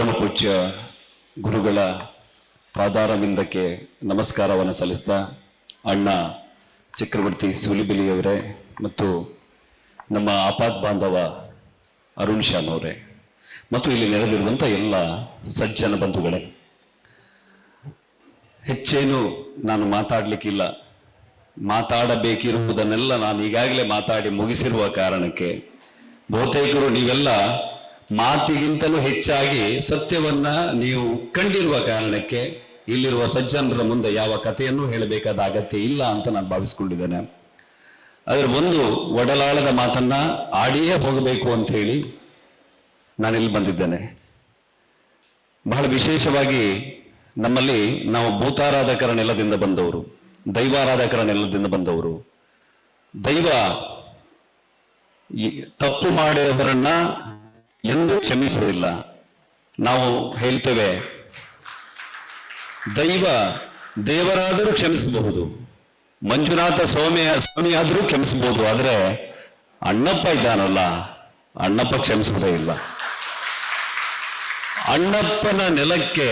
ಪರಮ ಪೂಜ್ಯ ಗುರುಗಳ ಪಾದಾರವಿಂದಕ್ಕೆ ನಮಸ್ಕಾರವನ್ನು ಸಲ್ಲಿಸ್ತಾ ಅಣ್ಣ ಚಕ್ರವರ್ತಿ ಸೂಲಿಬಿಲಿಯವರೇ ಮತ್ತು ನಮ್ಮ ಆಪಾತ್ ಬಾಂಧವ ಅರುಣ್ ಶಾನ್ ಅವರೇ. ಮತ್ತು ಇಲ್ಲಿ ನೆರೆದಿರುವಂಥ ಎಲ್ಲ ಸಜ್ಜನ ಬಂಧುಗಳೇ. ಹೆಚ್ಚೇನು ನಾನು ಮಾತಾಡಲಿಕ್ಕಿಲ್ಲ. ಮಾತಾಡಬೇಕಿರುವುದನ್ನೆಲ್ಲ ನಾನು ಈಗಾಗಲೇ ಮಾತಾಡಿ ಮುಗಿಸಿರುವ ಕಾರಣಕ್ಕೆ ಬಹುತೇಕರು ನೀವೆಲ್ಲ ಮಾತಿಗಿಂತಲೂ ಹೆಚ್ಚಾಗಿ ಸತ್ಯವನ್ನ ನೀವು ಕಂಡಿರುವ ಕಾರಣಕ್ಕೆ ಇಲ್ಲಿರುವ ಸಜ್ಜನರ ಮುಂದೆ ಯಾವ ಕಥೆಯನ್ನು ಹೇಳಬೇಕಾದ ಅಗತ್ಯ ಇಲ್ಲ ಅಂತ ನಾನು ಭಾವಿಸ್ಕೊಂಡಿದ್ದೇನೆ. ಅದರ ಒಂದು ಒಡಲಾಳದ ಮಾತನ್ನ ಆಡಿಯೇ ಹೋಗಬೇಕು ಅಂತ ಹೇಳಿ ನಾನಿಲ್ಲಿ ಬಂದಿದ್ದೇನೆ. ಬಹಳ ವಿಶೇಷವಾಗಿ ನಮ್ಮಲ್ಲಿ ನಾವು ಭೂತಾರಾಧಕರ ನೆಲದಿಂದ ಬಂದವರು ದೈವಾರಾಧಕರ ನೆಲದಿಂದ ಬಂದವರು. ದೈವ ತಪ್ಪು ಮಾಡಿದವರನ್ನ ಎಂದು ಕ್ಷಮಿಸುವುದಿಲ್ಲ. ನಾವು ಹೇಳ್ತೇವೆ, ದೈವ ದೇವರಾದರೂ ಕ್ಷಮಿಸಬಹುದು. ಮಂಜುನಾಥ ಸ್ವಾಮಿ ಸ್ವಾಮಿಯಾದರೂ ಕ್ಷಮಿಸಬಹುದು. ಆದರೆ ಅಣ್ಣಪ್ಪ ಇದ್ದಾನಲ್ಲ, ಅಣ್ಣಪ್ಪ ಕ್ಷಮಿಸುವುದೇ ಇಲ್ಲ. ಅಣ್ಣಪ್ಪನ ನೆಲಕ್ಕೆ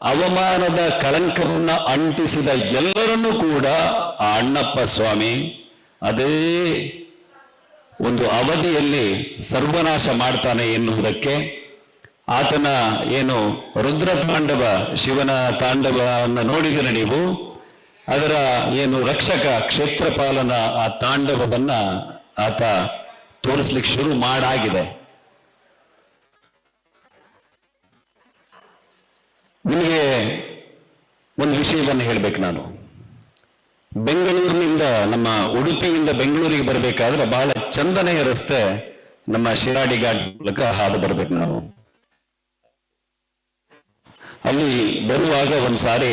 ಅವಮಾನದ ಕಳಂಕವನ್ನ ಅಂಟಿಸಿದ ಎಲ್ಲರನ್ನೂ ಕೂಡ ಆ ಅಣ್ಣಪ್ಪ ಸ್ವಾಮಿ, ಅದೇ ಒಂದು ಅವಧಿಯಲ್ಲಿ ಸರ್ವನಾಶ ಮಾಡ್ತಾನೆ ಎನ್ನುವುದಕ್ಕೆ ಆತನ ಏನು ರುದ್ರ ತಾಂಡವ, ಶಿವನ ತಾಂಡವವನ್ನು ನೋಡಿದರೆ ನೀವು ಅದರ ಏನು ರಕ್ಷಕ, ಕ್ಷೇತ್ರಪಾಲನ ಆ ತಾಂಡವವನ್ನ ಆತ ತೋರಿಸ್ಲಿಕ್ಕೆ ಶುರು ಮಾಡಾಗಿದೆ. ನಿಮಗೆ ಒಂದು ವಿಷಯವನ್ನು ಹೇಳಬೇಕು ನಾನು. ಬೆಂಗಳೂರಿನಿಂದ ನಮ್ಮ ಉಡುಪಿಯಿಂದ ಬೆಂಗಳೂರಿಗೆ ಬರಬೇಕಾದ್ರೆ ಬಹಳ ಚಂದನೆಯ ರಸ್ತೆ ನಮ್ಮ ಶಿರಾಡಿ ಘಾಟ್ ಮೂಲಕ ಹಾದು ಬರ್ಬೇಕು ನಾವು. ಅಲ್ಲಿ ಬರುವಾಗ ಒಂದ್ಸಾರಿ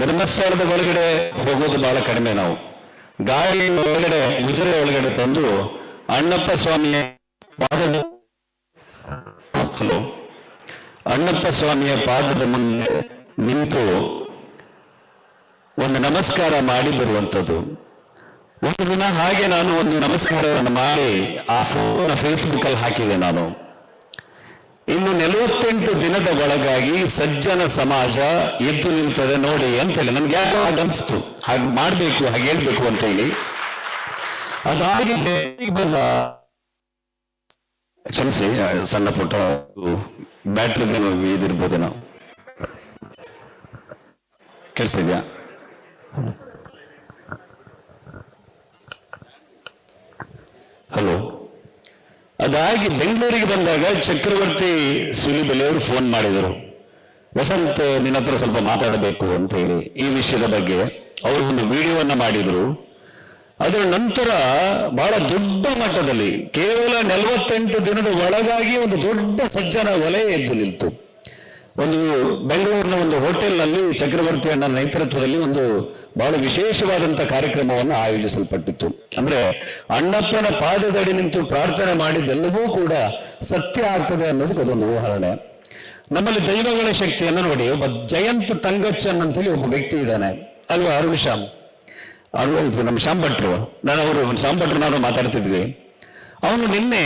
ಧರ್ಮಸ್ಥಳದ ಒಳಗಡೆ ಹೋಗೋದು ಬಹಳ ಕಡಿಮೆ ನಾವು. ಗಾಡಿ ಒಳಗಡೆ ಗುಜರೆ ಒಳಗಡೆ ತಂದು ಅಣ್ಣಪ್ಪ ಸ್ವಾಮಿಯ ಪಾದದ ಅಣ್ಣಪ್ಪ ಸ್ವಾಮಿಯ ಪಾದದ ಮುಂದೆ ನಿಂತು ಒಂದು ನಮಸ್ಕಾರ ಮಾಡಿ ಬರುವಂಥದ್ದು. ಒಂದು ದಿನ ಹಾಗೆ ನಾನು ಒಂದು ನಮಸ್ಕಾರವನ್ನು ಮಾಡಿ ಆ ಫೋಟೋನ ಫೇಸ್ಬುಕ್ ಅಲ್ಲಿ ಹಾಕಿದೆ ನಾನು. ಇನ್ನು ನಲವತ್ತೆಂಟು ದಿನದ ಒಳಗಾಗಿ ಸಜ್ಜನ ಸಮಾಜ ಎದ್ದು ನಿಲ್ತದೆ ನೋಡಿ ಅಂತ ಹೇಳಿ ನನ್ಗೆ ಯಾಕೋ ಅನಿಸ್ತು ಹಾಗೆ ಮಾಡಬೇಕು, ಹಾಗೆ ಹೇಳ್ಬೇಕು ಅಂತ ಹೇಳಿ ಅದಾಗಿ ಬಂದ ಕ್ಷಮಿಸಿ ಸಣ್ಣ ಪುಟ್ಟ ಬ್ಯಾಟ್ರಿ ಇದಿರ್ಬೋದೇನೋ. ಕೇಳಿಸ್ತಿದ್ಯಾ? ಹಲೋ. ಅದಾಗಿ ಬೆಂಗಳೂರಿಗೆ ಬಂದಾಗ ಚಕ್ರವರ್ತಿ ಸುಲಿಬೆಲೆಯವರು ಫೋನ್ ಮಾಡಿದರು. ವಸಂತ್, ನಿನ್ನ ಹತ್ರ ಸ್ವಲ್ಪ ಮಾತಾಡಬೇಕು ಅಂತ ಹೇಳಿ ಈ ವಿಷಯದ ಬಗ್ಗೆ. ಅವರು ಒಂದು ವಿಡಿಯೋವನ್ನು ಮಾಡಿದರು. ಅದರ ನಂತರ ಬಹಳ ದೊಡ್ಡ ಮಟ್ಟದಲ್ಲಿ ಕೇವಲ ನಲವತ್ತೆಂಟು ದಿನದ ಒಳಗಾಗಿ ಒಂದು ದೊಡ್ಡ ಸಜ್ಜನ ವಲಯ ಎದ್ದು ನಿಲ್ತು. ಒಂದು ಬೆಂಗಳೂರಿನ ಒಂದು ಹೋಟೆಲ್ನಲ್ಲಿ ಚಕ್ರವರ್ತಿ ಅಣ್ಣನ ನೇತೃತ್ವದಲ್ಲಿ ಒಂದು ಬಹಳ ವಿಶೇಷವಾದಂತಹ ಕಾರ್ಯಕ್ರಮವನ್ನು ಆಯೋಜಿಸಲ್ಪಟ್ಟಿತ್ತು. ಅಂದ್ರೆ ಅಣ್ಣಪ್ಪನ ಪಾದದಡಿ ನಿಂತು ಪ್ರಾರ್ಥನೆ ಮಾಡಿದ್ದೆಲ್ಲವೂ ಕೂಡ ಸತ್ಯ ಆಗ್ತದೆ ಅನ್ನೋದಕ್ಕೆ ಅದೊಂದು ಉದಾಹರಣೆ. ನಮ್ಮಲ್ಲಿ ದೈವಗಳ ಶಕ್ತಿಯನ್ನು ನೋಡಿ, ಒಬ್ಬ ಜಯಂತ್ ತಂಗಚ್ಚನ್ ಅಂತೇಳಿ ಒಬ್ಬ ವ್ಯಕ್ತಿ ಇದ್ದಾನೆ. ಅಲ್ವಾ ಅರುಣ್ ಶ್ಯಾಮ್? ಅರುಣ್ ನಮ್ಮ ಶ್ಯಾಮ್ ಭಟ್ರು. ನಾನು ಅವರು, ಶ್ಯಾಮ್ ಭಟ್ರು ನಾನು ಮಾತಾಡ್ತಿದ್ವಿ. ಅವನು ನಿನ್ನೆ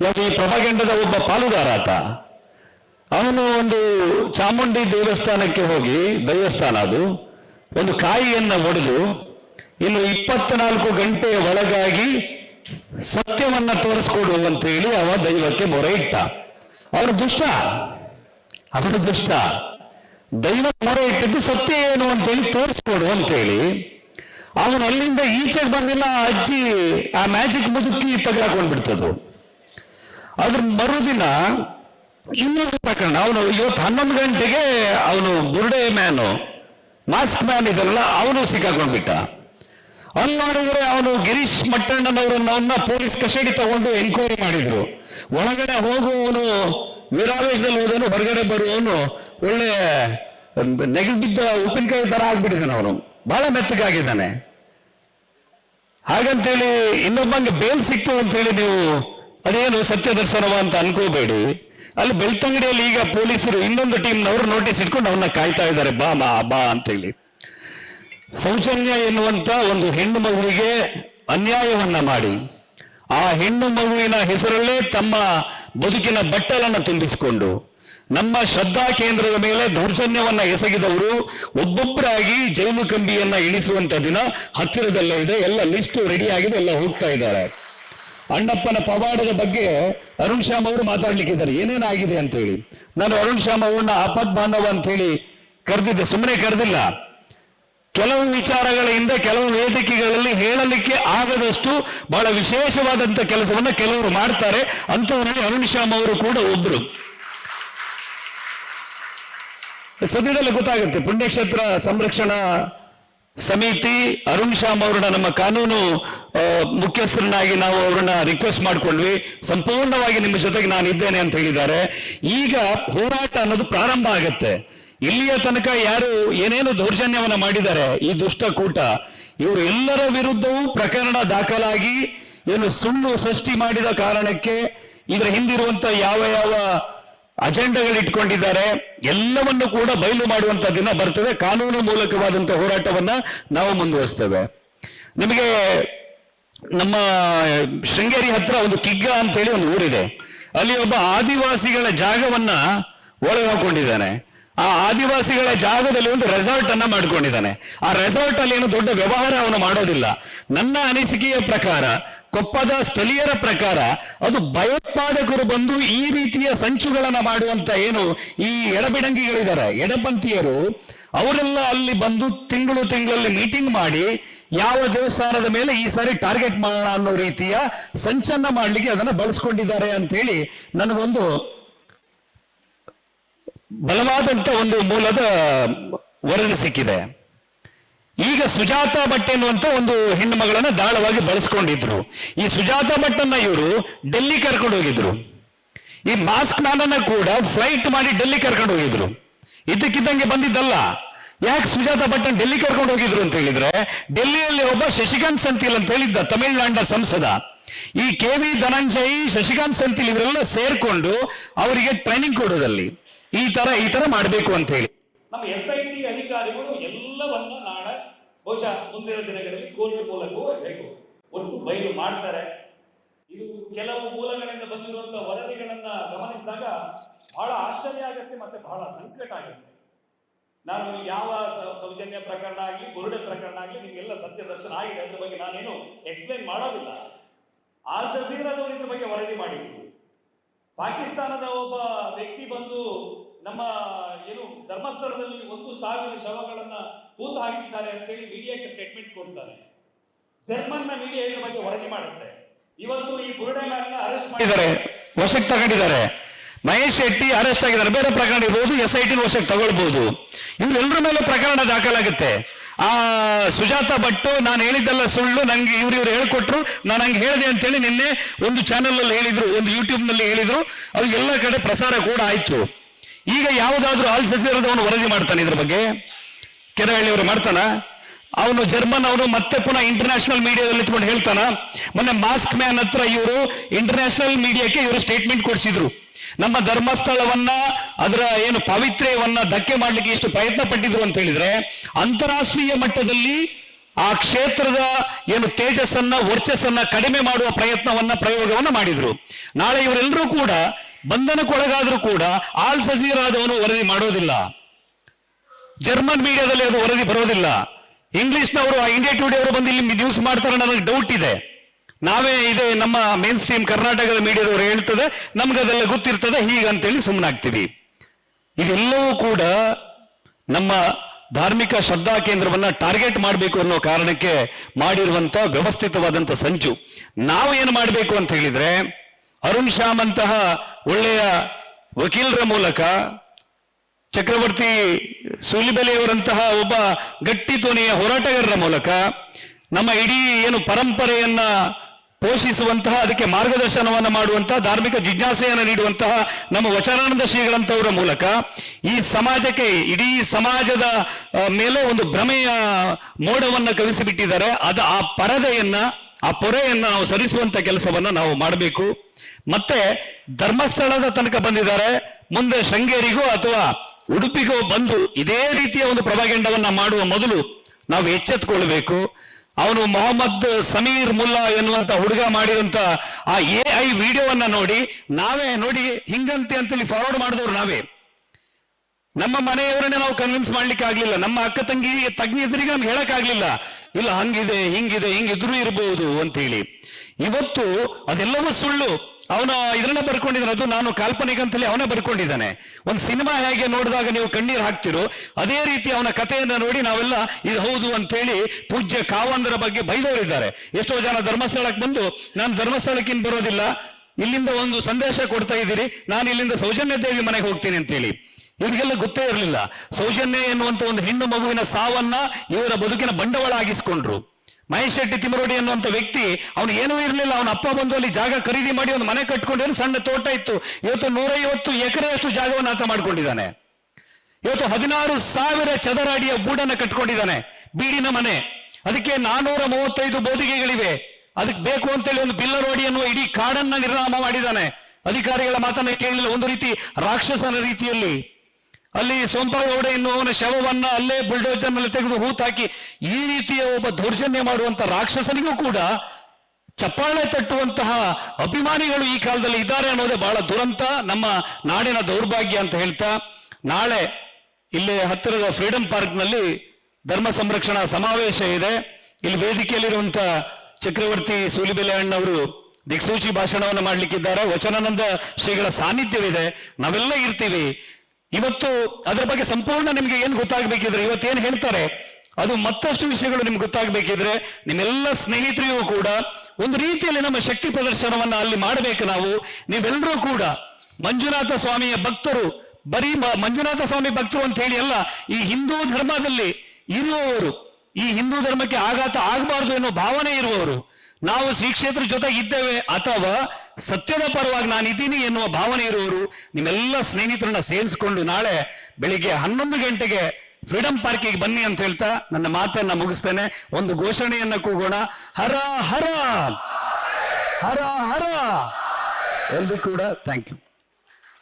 ಈ ಪ್ರಭಾಗಂಡದ ಒಬ್ಬ ಪಾಲುದಾರ ಆತ. ಅವನು ಒಂದು ಚಾಮುಂಡಿ ದೇವಸ್ಥಾನಕ್ಕೆ ಹೋಗಿ, ದೈವಸ್ಥಾನ ಅದು, ಒಂದು ಕಾಯಿಯನ್ನ ಒಡೆದು ಇನ್ನು ಇಪ್ಪತ್ನಾಲ್ಕು ಗಂಟೆಯ ಒಳಗಾಗಿ ಸತ್ಯವನ್ನ ತೋರಿಸ್ಕೊಡು ಅಂತ ಹೇಳಿ ಅವ ದೈವಕ್ಕೆ ಮೊರೆ ಇಟ್ಟ. ಅವನು ದುಷ್ಟ ಅವನು ದುಷ್ಟ. ದೈವ ಮೊರೆ ಇಟ್ಟಿದ್ದು ಸತ್ಯ ಏನು ಅಂತೇಳಿ ತೋರಿಸ್ಕೊಡು ಅಂತೇಳಿ ಅವನು ಅಲ್ಲಿಂದ ಈಚೆಗೆ ಬಂದಿಲ್ಲ ಅಜ್ಜಿ ಆ ಮ್ಯಾಜಿಕ್ ಮುದುಕಿ ತೆಗೆದಾಕೊಂಡ್ಬಿಡ್ತದು ಅದ್ರ ಮರುದಿನ ಇನ್ನೊಂದು ಪ್ರಕರಣ, ಅವನು ಇವತ್ತು ಹನ್ನೊಂದು ಗಂಟೆಗೆ ಅವನು ಬುರ್ಡೆ ಮ್ಯಾನು, ಮಾಸ್ಕ್ ಮ್ಯಾನ್ ಇದೆಲ್ಲ ಅವನು ಸಿಕ್ಕಾಕೊಂಡ್ಬಿಟ್ಟ. ಅಲ್ಲಿ ನೋಡಿದ್ರೆ ಅವನು ಗಿರೀಶ್ ಮಟ್ಟಣ್ಣನವರನ್ನ ಅವನ್ನ ಪೊಲೀಸ್ ಕಸ್ಟಡಿ ತಗೊಂಡು ಎನ್ಕ್ವೈರಿ ಮಾಡಿದ್ರು. ಒಳಗಡೆ ಹೋಗುವವನು ವೀರಾವೇಶದಲ್ಲಿ ಹೋದನು ಹೊರಗಡೆ ಬರುವವನು ಒಳ್ಳೆ ನೆಗೆದಿದ್ದ ಉಪ್ಪಿನಕಾಯಿ ತರ ಆಗ್ಬಿಟ್ಟಿದ್ದಾನೆ ಅವನು. ಬಹಳ ಮೆತ್ತಗಾಗಿದ್ದಾನೆ. ಹಾಗಂತೇಳಿ ಇನ್ನೊಬ್ಬಂಗೆ ಬೇಲ್ ಸಿಕ್ತು ಅಂತೇಳಿ ನೀವು ಅದೇನು ಸತ್ಯ ದರ್ಶನವ ಅಂತ ಅನ್ಕೋಬೇಡಿ. ಅಲ್ಲಿ ಬೆಳ್ತಂಗಡಿಯಲ್ಲಿ ಈಗ ಪೊಲೀಸರು ಇನ್ನೊಂದು ಟೀಮ್ನವರು ನೋಟಿಸ್ ಇಟ್ಕೊಂಡು ಅವನ್ನ ಕಾಯ್ತಾ ಇದ್ದಾರೆ, ಬಾ ಬಾ ಬಾ ಅಂತೇಳಿ. ಸೌಜನ್ಯ ಎನ್ನುವಂತ ಒಂದು ಹೆಣ್ಣು ಮಗುವಿಗೆ ಅನ್ಯಾಯವನ್ನ ಮಾಡಿ. ಆ ಹೆಣ್ಣು ಮಗುವಿನ ಹೆಸರಲ್ಲೇ ತಮ್ಮ ಬದುಕಿನ ಬಟ್ಟಲನ್ನು ತುಂಬಿಸಿಕೊಂಡು, ನಮ್ಮ ಶ್ರದ್ಧಾ ಕೇಂದ್ರದ ಮೇಲೆ ದೌರ್ಜನ್ಯವನ್ನ ಎಸಗಿದವರು ಒಬ್ಬೊಬ್ಬರಾಗಿ ಜೈಲು ಕಂಬಿಯನ್ನ ಇಳಿಸುವಂತ ದಿನ ಹತ್ತಿರದಲ್ಲೇ ಇದೆ, ಎಲ್ಲ ಲಿಸ್ಟ್ ರೆಡಿ ಆಗಿದೆ, ಎಲ್ಲ ಹೋಗ್ತಾ ಇದ್ದಾರೆ. ಅಣ್ಣಪ್ಪನ ಪವಾಡದ ಬಗ್ಗೆ ಅರುಣ್ ಶ್ಯಾಮ್ ಅವರು ಮಾತಾಡ್ಲಿಕ್ಕಿದ್ದಾರೆ ಏನೇನಾಗಿದೆ ಅಂತ ಹೇಳಿ ನಾನು ಅರುಣ್ ಶ್ಯಾಮ್ ಅವ್ರನ್ನ ಆಪತ್ ಬಾಂಧವ ಅಂತ ಹೇಳಿ ಕರೆದಿದ್ದೆ. ಸುಮ್ಮನೆ ಕರೆದಿಲ್ಲ. ಕೆಲವು ವಿಚಾರಗಳಿಂದ ಕೆಲವು ವೇದಿಕೆಗಳಲ್ಲಿ ಹೇಳಲಿಕ್ಕೆ ಆಗದಷ್ಟು ಬಹಳ ವಿಶೇಷವಾದಂತ ಕೆಲಸವನ್ನ ಕೆಲವರು ಮಾಡ್ತಾರೆ. ಅಂತವರಲ್ಲಿ ಅರುಣ್ ಶ್ಯಾಮ್ ಅವರು ಕೂಡ ಒಬ್ರು. ಸದ್ಯದಲ್ಲೇ ಗೊತ್ತಾಗುತ್ತೆ. ಪುಣ್ಯಕ್ಷೇತ್ರ ಸಂರಕ್ಷಣಾ ಸಮಿತಿ ಅರುಣ್ ಶ್ಯಾಮ್ ಅವರನ್ನ ನಮ್ಮ ಕಾನೂನು ಮುಖ್ಯಸ್ಥರನ್ನಾಗಿ ನಾವು ಅವರನ್ನ ರಿಕ್ವೆಸ್ಟ್ ಮಾಡಿಕೊಂಡ್ವಿ. ಸಂಪೂರ್ಣವಾಗಿ ನಿಮ್ಮ ಜೊತೆಗೆ ನಾನು ಇದ್ದೇನೆ ಅಂತ ಹೇಳಿದ್ದಾರೆ. ಈಗ ಹೋರಾಟ ಅನ್ನೋದು ಪ್ರಾರಂಭ ಆಗತ್ತೆ. ಇಲ್ಲಿಯ ತನಕ ಯಾರು ಏನೇನು ದೌರ್ಜನ್ಯವನ್ನ ಮಾಡಿದ್ದಾರೆ, ಈ ದುಷ್ಟಕೂಟ ಇವರು ಎಲ್ಲರ ವಿರುದ್ಧವೂ ಪ್ರಕರಣ ದಾಖಲಾಗಿ ಏನು ಸುಳ್ಳು ಸೃಷ್ಟಿ ಮಾಡಿದ ಕಾರಣಕ್ಕೆ ಇದರ ಹಿಂದಿರುವಂತ ಯಾವ ಯಾವ ಅಜೆಂಡಗಳು ಇಟ್ಕೊಂಡಿದ್ದಾರೆ, ಎಲ್ಲವನ್ನು ಕೂಡ ಬಯಲು ಮಾಡುವಂತ ದಿನ ಬರ್ತದೆ. ಕಾನೂನು ಮೂಲಕವಾದಂತ ಹೋರಾಟವನ್ನ ನಾವು ಮುಂದುವರಿಸ್ತೇವೆ. ನಿಮಗೆ ನಮ್ಮ ಶೃಂಗೇರಿ ಹತ್ರ ಒಂದು ಕಿಗ್ಗ ಅಂತ ಹೇಳಿ ಒಂದು ಊರಿದೆ. ಅಲ್ಲಿ ಒಬ್ಬ ಆದಿವಾಸಿಗಳ ಜಾಗವನ್ನ ಒಳಗೆ ಹಾಕೊಂಡಿದ್ದಾನೆ ಆ ಆದಿವಾಸಿಗಳ ಜಾಗದಲ್ಲಿ ಒಂದು ರೆಸಾರ್ಟ್ ಅನ್ನ ಮಾಡ್ಕೊಂಡಿದ್ದಾನೆ. ಆ ರೆಸಾರ್ಟ್ ಅಲ್ಲಿ ಏನು ದೊಡ್ಡ ವ್ಯವಹಾರ ಅವನು ಮಾಡೋದಿಲ್ಲ. ನನ್ನ ಅನಿಸಿಕೆಯ ಪ್ರಕಾರ, ಕೊಪ್ಪದ ಸ್ಥಳೀಯರ ಪ್ರಕಾರ, ಅದು ಭಯೋತ್ಪಾದಕರು ಬಂದು ಈ ರೀತಿಯ ಸಂಚುಗಳನ್ನ ಮಾಡುವಂತ ಏನು ಈ ಎಡಬಿಡಂಗಿಗಳಿದ್ದಾರೆ. ಎಡಪಂಥೀಯರು, ಅವರೆಲ್ಲ ಅಲ್ಲಿ ಬಂದು ತಿಂಗಳು ತಿಂಗಳಲ್ಲಿ ಮೀಟಿಂಗ್ ಮಾಡಿ ಯಾವ ದೇವಸ್ಥಾನದ ಮೇಲೆ ಈ ಸಾರಿ ಟಾರ್ಗೆಟ್ ಮಾಡೋಣ ಅನ್ನೋ ರೀತಿಯ ಸಂಚನ್ನ ಮಾಡ್ಲಿಕ್ಕೆ ಅದನ್ನ ಬಳಸ್ಕೊಂಡಿದ್ದಾರೆ ಅಂತ ಹೇಳಿ ನನಗೊಂದು ಬಲವಾದಂತ ಒಂದು ಮೂಲದ ವರದಿ ಸಿಕ್ಕಿದೆ. ಈಗ ಸುಜಾತ ಭಟ್ ಎನ್ನುವಂತ ಒಂದು ಹೆಣ್ಣು ಮಗಳನ್ನ ದಾಳವಾಗಿ ಬಳಸ್ಕೊಂಡಿದ್ರು. ಈ ಸುಜಾತ ಭಟ್ಟನ್ನ ಇವರು ಡೆಲ್ಲಿ ಕರ್ಕೊಂಡು ಹೋಗಿದ್ರು. ಈ ಮಾಸ್ಕ್ ಮ್ಯಾನನ್ನ ಕೂಡ ಫ್ಲೈಟ್ ಮಾಡಿ ಡೆಲ್ಲಿ ಕರ್ಕೊಂಡು ಹೋಗಿದ್ರು. ಇದ್ದಕ್ಕಿದ್ದಂಗೆ ಬಂದಿದ್ದಲ್ಲ. ಯಾಕೆ ಸುಜಾತ ಭಟ್ಟನ್ ಡೆಲ್ಲಿ ಕರ್ಕೊಂಡು ಹೋಗಿದ್ರು ಅಂತ ಹೇಳಿದ್ರೆ, ಡೆಲ್ಲಿಯಲ್ಲಿ ಒಬ್ಬ ಶಶಿಕಾಂತ್ ಸಂತಿಲ್ ಅಂತ ಹೇಳಿದ್ದ ತಮಿಳುನಾಡಿನ ಸಂಸದ. ಈ ಕೆ ವಿ ಧನಂಜಯ್, ಶಶಿಕಾಂತ್ ಸಂತಿಲ್ ಇವರೆಲ್ಲ ಸೇರ್ಕೊಂಡು ಅವರಿಗೆ ಟ್ರೈನಿಂಗ್ ಕೊಡೋದಲ್ಲಿ ಈ ತರ ಈ ತರ ಮಾಡಬೇಕು ಅಂತ ಹೇಳಿ. ನಮ್ಮ ಎಸ್ ಐ ಟಿ ಅಧಿಕಾರಿಗಳು ಎಲ್ಲವನ್ನ ನಾಳೆ, ಬಹುಶಃ ಮುಂದಿನ ದಿನಗಳಲ್ಲಿ ಕೋರ್ಟ್ ಮೂಲಕವೂ ಹೇಗೂ ಒಟ್ಟು ಬಯಲು ಮಾಡ್ತಾರೆ. ಇದು ಕೆಲವು ಮೂಲಗಳಿಂದ ಬಂದಿರುವಂತಹ ವರದಿಗಳನ್ನ ಗಮನಿಸಿದಾಗ ಬಹಳ ಆಶ್ಚರ್ಯ ಆಗುತ್ತೆ ಮತ್ತೆ ಬಹಳ ಸಂಕಟ ಆಗುತ್ತೆ. ನಾನು ಯಾವ ಸೌಜನ್ಯ ಪ್ರಕರಣ ಆಗಲಿ, ಬುರುಡೆ ಪ್ರಕರಣ ಆಗಲಿ ನಿಮಗೆಲ್ಲ ಸತ್ಯ ದರ್ಶನ ಆಗಿದೆ. ಅದ್ರ ಬಗ್ಗೆ ನಾನೇನು ಎಕ್ಸ್ಪ್ಲೈನ್ ಮಾಡೋದಿಲ್ಲ. ಆಲ್ ಇದ್ರ ಬಗ್ಗೆ ವರದಿ ಮಾಡಿದ್ರು. ಪಾಕಿಸ್ತಾನದ ಒಬ್ಬ ವ್ಯಕ್ತಿ ಬಂದು ನಮ್ಮ ಏನು ಧರ್ಮಸ್ಥಳದಲ್ಲಿ ಒಂದು ಸಾವಿರ ಶವಗಳನ್ನ ಕೂತು ಹಾಕಿದ್ದಾರೆ ಅಂತೇಳಿ ಮೀಡಿಯಾಕ್ಕೆ ಸ್ಟೇಟ್ಮೆಂಟ್ ಕೊಡ್ತಾರೆ. ಜರ್ಮನ್ನ ಮೀಡಿಯಾ ಇದ್ರ ಬಗ್ಗೆ ವರದಿ ಮಾಡುತ್ತೆ. ಇವತ್ತು ಈ ಬುರುಡೆಗಳನ್ನ ಅರೆಸ್ಟ್ ಮಾಡಿದ್ದಾರೆ ವಶಕ್ಕೆ ತಗೊಂಡಿದ್ದಾರೆ. ಮಹೇಶ್ ಶೆಟ್ಟಿ ಅರೆಸ್ಟ್ ಆಗಿದ್ದಾರೆ. ಬೇರೆ ಪ್ರಕರಣ ಇರ್ಬೋದು ಎಸ್ ಐ ಟಿ ವಶಕ್ಕೆ ತಗೊಳ್ಬಹುದು ಇವರೆಲ್ಲರ ಮೇಲೆ ಪ್ರಕರಣ ದಾಖಲಾಗುತ್ತೆ. ಆ ಸುಜಾತ ಭಟ್ಟು ನಾನು ಹೇಳಿದ್ದೆಲ್ಲ ಸುಳ್ಳು, ನಂಗೆ ಇವ್ರು ಇವ್ರು ಹೇಳ್ಕೊಟ್ರು. ನಾನು ಹಂಗೆ ಹೇಳಿದೆ ಅಂತೇಳಿ ನಿನ್ನೆ ಒಂದು ಚಾನೆಲ್ ಅಲ್ಲಿ ಹೇಳಿದ್ರು, ಒಂದು ಯೂಟ್ಯೂಬ್ನಲ್ಲಿ ಹೇಳಿದ್ರು. ಅದು ಎಲ್ಲ ಕಡೆ ಪ್ರಸಾರ ಕೂಡ ಆಯ್ತು. ಈಗ ಯಾವುದಾದ್ರೂ ಆಲ್ ಜಜೀರದವನು ವರದಿ ಮಾಡ್ತಾನೆ ಇದ್ರ ಬಗ್ಗೆ. ಕೆರೆಹಳ್ಳಿ ಅವರು ಮಾಡ್ತಾನ? ಅವನು ಜರ್ಮನ್, ಅವನು ಮತ್ತೆ ಪುನಃ ಇಂಟರ್ನ್ಯಾಷನಲ್ ಮೀಡಿಯಾದಲ್ಲಿ ಇಟ್ಕೊಂಡು ಹೇಳ್ತಾನ, ಮೊನ್ನೆ ಮಾಸ್ಕ್ ಮ್ಯಾನ್ ಹತ್ರ ಇವರು ಇಂಟರ್ನ್ಯಾಷನಲ್ ಮೀಡಿಯಾಕ್ಕೆ ಇವರು ಸ್ಟೇಟ್ಮೆಂಟ್ ಕೊಡಿಸಿದ್ರು. ನಮ್ಮ ಧರ್ಮಸ್ಥಳವನ್ನ, ಅದರ ಏನು ಪಾವಿತ್ರ್ಯವನ್ನ ಧಕ್ಕೆ ಮಾಡ್ಲಿಕ್ಕೆ ಇಷ್ಟು ಪ್ರಯತ್ನ ಪಟ್ಟಿದ್ರು ಅಂತ ಹೇಳಿದ್ರೆ, ಅಂತಾರಾಷ್ಟ್ರೀಯ ಮಟ್ಟದಲ್ಲಿ ಆ ಕ್ಷೇತ್ರದ ಏನು ತೇಜಸ್ಸನ್ನ, ವರ್ಚಸ್ಸನ್ನ ಕಡಿಮೆ ಮಾಡುವ ಪ್ರಯತ್ನವನ್ನ, ಪ್ರಯೋಗವನ್ನ ಮಾಡಿದ್ರು. ನಾಳೆ ಇವರೆಲ್ಲರೂ ಕೂಡ ಬಂಧನಕ್ಕೊಳಗಾದ್ರೂ ಕೂಡ ಆಲ್ ಸಜೀರಾದವನು ವರದಿ ಮಾಡೋದಿಲ್ಲ. ಜರ್ಮನ್ ಮೀಡಿಯಾದಲ್ಲಿ ಅದು ವರದಿ ಬರೋದಿಲ್ಲ. ಇಂಗ್ಲಿಷ್ನವರು, ಇಂಡಿಯಾ ಟುಡೇ ಅವರು ಬಂದು ಇಲ್ಲಿ ನ್ಯೂಸ್ ಮಾಡ್ತಾರೆ ನನಗೆ ಡೌಟ್ ಇದೆ. ನಾವೇ ಇದೆ ನಮ್ಮ ಮೇನ್ ಸ್ಟ್ರೀಮ್ ಕರ್ನಾಟಕದ ಮೀಡಿಯಾದವರು ಹೇಳ್ತದೆ, ನಮ್ಗೆ ಅದೆಲ್ಲ ಗೊತ್ತಿರ್ತದೆ, ಹೀಗಂತೇಳಿ ಸುಮ್ಮನಾಗ್ತೀವಿ ಇದೆಲ್ಲವೂ ಕೂಡ ನಮ್ಮ ಧಾರ್ಮಿಕ ಶ್ರದ್ಧಾ ಕೇಂದ್ರವನ್ನ ಟಾರ್ಗೆಟ್ ಮಾಡಬೇಕು ಅನ್ನೋ ಕಾರಣಕ್ಕೆ ಮಾಡಿರುವಂತ ವ್ಯವಸ್ಥಿತವಾದಂಥ ಸಂಚು. ನಾವು ಏನು ಮಾಡಬೇಕು ಅಂತ ಹೇಳಿದ್ರೆ ಅರುಣ್ ಶ್ಯಾಮ್ ಅಂತಹ ಒಳ್ಳೆಯ ವಕೀಲರ ಮೂಲಕ ಚಕ್ರವರ್ತಿ ಸೂಲಿಬೆಲೆಯವರಂತಹ ಒಬ್ಬ ಗಟ್ಟಿ ಧ್ವನಿಯ ಹೋರಾಟಗಾರರ ಮೂಲಕ ನಮ್ಮ ಇಡೀ ಏನು ಪರಂಪರೆಯನ್ನ ಪೋಷಿಸುವಂತಹ, ಅದಕ್ಕೆ ಮಾರ್ಗದರ್ಶನವನ್ನು ಮಾಡುವಂತಹ ಧಾರ್ಮಿಕ ಜಿಜ್ಞಾಸೆಯನ್ನು ನೀಡುವಂತಹ ನಮ್ಮ ವಚನಾನಂದ ಶ್ರೀಗಳಂತವರ ಮೂಲಕ ಈ ಸಮಾಜಕ್ಕೆ, ಇಡೀ ಸಮಾಜದ ಮೇಲೆ ಒಂದು ಭ್ರಮೆಯ ಮೋಡವನ್ನು ಕವಿಸಿಬಿಟ್ಟಿದ್ದಾರೆ. ಅದು ಆ ಪರದೆಯನ್ನ ಆ ಪೊರೆಯನ್ನು ನಾವು ಸರಿಸುವಂತ ಕೆಲಸವನ್ನ ನಾವು ಮಾಡಬೇಕು. ಮತ್ತೆ ಧರ್ಮಸ್ಥಳದ ತನಕ ಬಂದಿದ್ದಾರೆ. ಮುಂದೆ ಶೃಂಗೇರಿಗೂ ಅಥವಾ ಉಡುಪಿಗೂ ಬಂದು ಇದೇ ರೀತಿಯ ಒಂದು ಪ್ರಭಾಗಂಡವನ್ನ ಮಾಡುವ ಮೊದಲು ನಾವು ಎಚ್ಚೆತ್ತುಕೊಳ್ಬೇಕು ಅವನು ಮೊಹಮ್ಮದ್ ಸಮೀರ್ ಮುಲ್ಲಾ ಎನ್ನುವಂತ ಹುಡುಗ ಮಾಡಿದಂತ ಆ ಎ ಐ ವಿಡಿಯೋವನ್ನ ನೋಡಿ, ನಾವೇ ನೋಡಿ ಹಿಂಗಂತೆ ಅಂತೇಳಿ ಫಾರ್ವರ್ಡ್ ಮಾಡಿದವ್ರು ನಾವೇ. ನಮ್ಮ ಮನೆಯವರನ್ನೇ ನಾವು ಕನ್ವಿನ್ಸ್ ಮಾಡ್ಲಿಕ್ಕೆ ಆಗ್ಲಿಲ್ಲ ನಮ್ಮ ಅಕ್ಕ ತಂಗಿ ತಜ್ಞ ಎದುರಿಗೆ ನಮ್ಗೆ ಹೇಳಕ್ ಆಗ್ಲಿಲ್ಲ ಇಲ್ಲ, ಹಂಗಿದೆ, ಹಿಂಗಿದೆ, ಹಿಂಗಿದ್ರು ಇರಬಹುದು ಅಂತ ಹೇಳಿ ಇವತ್ತು ಅದೆಲ್ಲವೂ ಸುಳ್ಳು. ಅವನ ಇದನ್ನ ಬರ್ಕೊಂಡಿದ್ದಾನೆ, ಅದು ನಾನು ಕಾಲ್ಪನಿಕ ಅಂತಲೇ ಅವನೇ ಬರ್ಕೊಂಡಿದ್ದಾನೆ. ಒಂದು ಸಿನಿಮಾ ಹೇಗೆ ನೋಡಿದಾಗ ನೀವು ಕಣ್ಣೀರು ಹಾಕ್ತಿರೋ, ಅದೇ ರೀತಿ ಅವನ ಕಥೆಯನ್ನ ನೋಡಿ ನಾವೆಲ್ಲ, ಇದು ಹೌದು ಅಂತೇಳಿ ಪೂಜ್ಯ ಕಾವಂದರ ಬಗ್ಗೆ ಬೈದವರಿದ್ದಾರೆ. ಎಷ್ಟೋ ಜನ ಧರ್ಮಸ್ಥಳಕ್ಕೆ ಬಂದು, ನಾನು ಧರ್ಮಸ್ಥಳಕ್ಕಿಂತ ಬರೋದಿಲ್ಲ. ಇಲ್ಲಿಂದ ಒಂದು ಸಂದೇಶ ಕೊಡ್ತಾ ಇದ್ದೀರಿ. ನಾನು ಇಲ್ಲಿಂದ ಸೌಜನ್ಯ ದೇವಿ ಮನೆಗೆ ಹೋಗ್ತೀನಿ ಅಂತೇಳಿ. ಇವರಿಗೆಲ್ಲ ಗೊತ್ತೇ ಇರಲಿಲ್ಲ. ಸೌಜನ್ಯ ಎನ್ನುವಂತ ಒಂದು ಹೆಣ್ಣು ಮಗುವಿನ ಸಾವನ್ನ ಇವರ ಬದುಕಿನ ಬಂಡವಾಳ ಆಗಿಸ್ಕೊಂಡ್ರು ಮಹೇಶ್ ಶೆಟ್ಟಿ ತಿಮರೋಡಿ ಅನ್ನುವಂಥ ವ್ಯಕ್ತಿ, ಅವನು ಏನೂ ಇರಲಿಲ್ಲ. ಅವನ ಅಪ್ಪ ಬಂದು ಅಲ್ಲಿ ಜಾಗ ಖರೀದಿ ಮಾಡಿ ಒಂದು ಮನೆ ಕಟ್ಕೊಂಡು ಸಣ್ಣ ತೋಟ ಇತ್ತು. ಇವತ್ತು ನೂರೈವತ್ತು ಎಕರೆಯಷ್ಟು ಜಾಗವನ್ನು ಆತ ಮಾಡ್ಕೊಂಡಿದ್ದಾನೆ. ಇವತ್ತು ಹದಿನಾರು ಸಾವಿರ ಚದರ ಅಡಿಯ ಬೂಡನ್ನು ಕಟ್ಕೊಂಡಿದ್ದಾನೆ. ಬೀಡಿನ ಮನೆ. ಅದಕ್ಕೆ ನಾನೂರ ಮೂವತ್ತೈದು ಬೋದಿಗೆಗಳಿವೆ. ಅದಕ್ಕೆ ಬೇಕು ಅಂತೇಳಿ ಒಂದು ಬಿಲ್ಲರೋಡಿ ಅನ್ನುವ ಇಡೀ ಕಾಡನ್ನ ನಿರ್ನಾಮ ಮಾಡಿದ್ದಾನೆ. ಅಧಿಕಾರಿಗಳ ಮಾತನ್ನ ಕೇಳಿಲ್ಲ ಒಂದು ರೀತಿ ರಾಕ್ಷಸನ ರೀತಿಯಲ್ಲಿ. ಅಲ್ಲಿ ಸೋಂಪಗೌಡ ಎನ್ನುವವನ ಶವವನ್ನ ಅಲ್ಲೇ ಬುಲ್ಡೋಜರ್ನಲ್ಲಿ ತೆಗೆದು ಹೂತಾಕಿ ಈ ರೀತಿಯ ಒಬ್ಬ ದೌರ್ಜನ್ಯ ಮಾಡುವಂತ ರಾಕ್ಷಸನಿಗೂ ಕೂಡ ಚಪ್ಪಾಳೆ ತಟ್ಟುವಂತಹ ಅಭಿಮಾನಿಗಳು ಈ ಕಾಲದಲ್ಲಿ ಇದ್ದಾರೆ ಅನ್ನೋದೇ ಬಹಳ ದುರಂತ, ನಮ್ಮ ನಾಡಿನ ದೌರ್ಭಾಗ್ಯ ಅಂತ ಹೇಳ್ತಾ, ನಾಳೆ ಇಲ್ಲಿ ಹತ್ತಿರದ ಫ್ರೀಡಂ ಪಾರ್ಕ್ನಲ್ಲಿ ಧರ್ಮ ಸಂರಕ್ಷಣಾ ಸಮಾವೇಶ ಇದೆ. ಇಲ್ಲಿ ವೇದಿಕೆಯಲ್ಲಿರುವಂತ ಚಕ್ರವರ್ತಿ ಸೂಲಿಬೆಲೆ ಅಣ್ಣವರು ದಿಕ್ಸೂಚಿ ಭಾಷಣವನ್ನು ಮಾಡಲಿಕ್ಕಿದ್ದಾರೆ. ವಚನಾನಂದ ಶ್ರೀಗಳ ಸಾನ್ನಿಧ್ಯವಿದೆ. ನಾವೆಲ್ಲ ಇರ್ತೀವಿ. ಇವತ್ತು ಅದರ ಬಗ್ಗೆ ಸಂಪೂರ್ಣ ನಿಮ್ಗೆ ಏನ್ ಗೊತ್ತಾಗಬೇಕಿದ್ರೆ, ಇವತ್ತೇನು ಹೇಳ್ತಾರೆ, ಅದು ಮತ್ತಷ್ಟು ವಿಷಯಗಳು ನಿಮ್ಗೆ ಗೊತ್ತಾಗಬೇಕಿದ್ರೆ, ನಿಮ್ಮೆಲ್ಲ ಸ್ನೇಹಿತರಿಗೂ ಕೂಡ ಒಂದು ರೀತಿಯಲ್ಲಿ ನಮ್ಮ ಶಕ್ತಿ ಪ್ರದರ್ಶನವನ್ನ ಅಲ್ಲಿ ಮಾಡಬೇಕು ನಾವು. ನೀವೆಲ್ಲರೂ ಕೂಡ ಮಂಜುನಾಥ ಸ್ವಾಮಿಯ ಭಕ್ತರು, ಬರೀ ಮಂಜುನಾಥ ಸ್ವಾಮಿ ಭಕ್ತರು ಅಂತ ಹೇಳಿ ಅಲ್ಲ, ಈ ಹಿಂದೂ ಧರ್ಮದಲ್ಲಿ ಇರುವವರು, ಈ ಹಿಂದೂ ಧರ್ಮಕ್ಕೆ ಆಘಾತ ಆಗಬಾರದು ಎನ್ನುವ ಭಾವನೆ ಇರುವವರು, ನಾವು ಶ್ರೀ ಕ್ಷೇತ್ರ ಜೊತೆಗಿದ್ದೇವೆ ಅಥವಾ ಸತ್ಯದ ಪರವಾಗಿ ನಾನು ಇದ್ದೀನಿ ಎನ್ನುವ ಭಾವನೆ ಇರುವವರು ನಿಮ್ಮೆಲ್ಲ ಸ್ನೇಹಿತರನ್ನ ಸೇರಿಸಿಕೊಂಡು ನಾಳೆ ಬೆಳಿಗ್ಗೆ ಹನ್ನೊಂದು ಗಂಟೆಗೆ ಫ್ರೀಡಂ ಪಾರ್ಕಿಗೆ ಬನ್ನಿ ಅಂತ ಹೇಳ್ತಾ ನನ್ನ ಮಾತನ್ನ ಮುಗಿಸ್ತೇನೆ. ಒಂದು ಘೋಷಣೆಯನ್ನ ಕೂಗೋಣ. ಹರ ಹರ ಹರ ಹರ. ಎಲ್ರಿಗೂ ಕೂಡ ಥ್ಯಾಂಕ್ ಯು